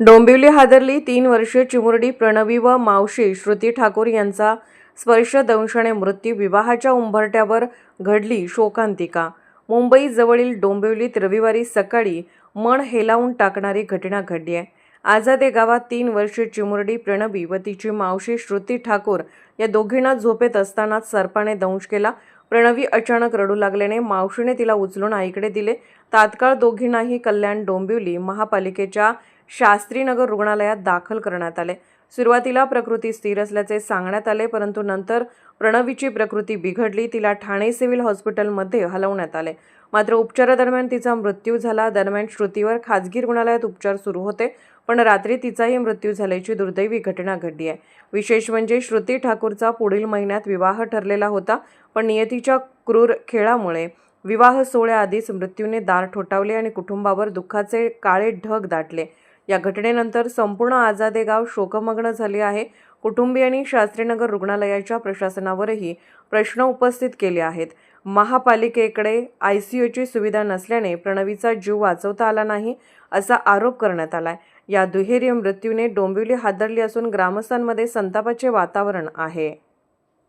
डोंबिवली हादरली तीन वर्षीय चिमुरडी प्रणवी व मावशी श्रुती ठाकूर यांचा स्पर्श दंशने मृत्यू विवाहाच्या उंबरट्यावर घडली शोकांतिका. मुंबई जवळील डोंबिवलीत रविवारी सकाळी मन हेलावून टाकणारी घटना घडली आहे. आझादे गावात तीन वर्षीय चिमुरडी प्रणवी व तिची मावशी श्रुती ठाकूर या दोघींना झोपेत असतानाच सर्पाने दंश केला. प्रणवी अचानक रडू लागल्याने मावशीने तिला उचलून आईकडे दिले. तात्काळ दोघींनाही कल्याण डोंबिवली महापालिकेच्या शास्त्रीनगर रुग्णालयात दाखल करण्यात आले. सुरुवातीला प्रकृती स्थिर असल्याचे सांगण्यात आले परंतु नंतर प्रणवीची प्रकृती बिघडली तिला ठाणे सिव्हिल हॉस्पिटलमध्ये हलवण्यात आले. मात्र उपचारादरम्यान तिचा मृत्यू झाला. दरम्यान श्रुतीवर खाजगी रुग्णालयात उपचार सुरू होते पण रात्री तिचाही मृत्यू झाल्याची दुर्दैवी घटना घडली आहे. विशेष म्हणजे श्रुती ठाकूरचा पुढील महिन्यात विवाह ठरलेला होता पण नियतीच्या क्रूर खेळामुळे विवाह सोहळ्याआधीच मृत्यूने दार ठोठावले आणि कुटुंबावर दुःखाचे काळे ढग दाटले. या घटनेनंतर संपूर्ण आझादे गाव शोकमग्न झाले आहे. कुटुंबियांनी शास्त्रीनगर रुग्णालयाच्या प्रशासनावरही प्रश्न उपस्थित केले आहेत. महापालिकेकडे आय सी यूची सुविधा नसल्याने प्रणवीचा जीव वाचवता आला नाही असा आरोप करण्यात आलाय. या दुहेरी मृत्यूने डोंबिवली हादरली असून ग्रामस्थांमध्ये संतापाचे वातावरण आहे.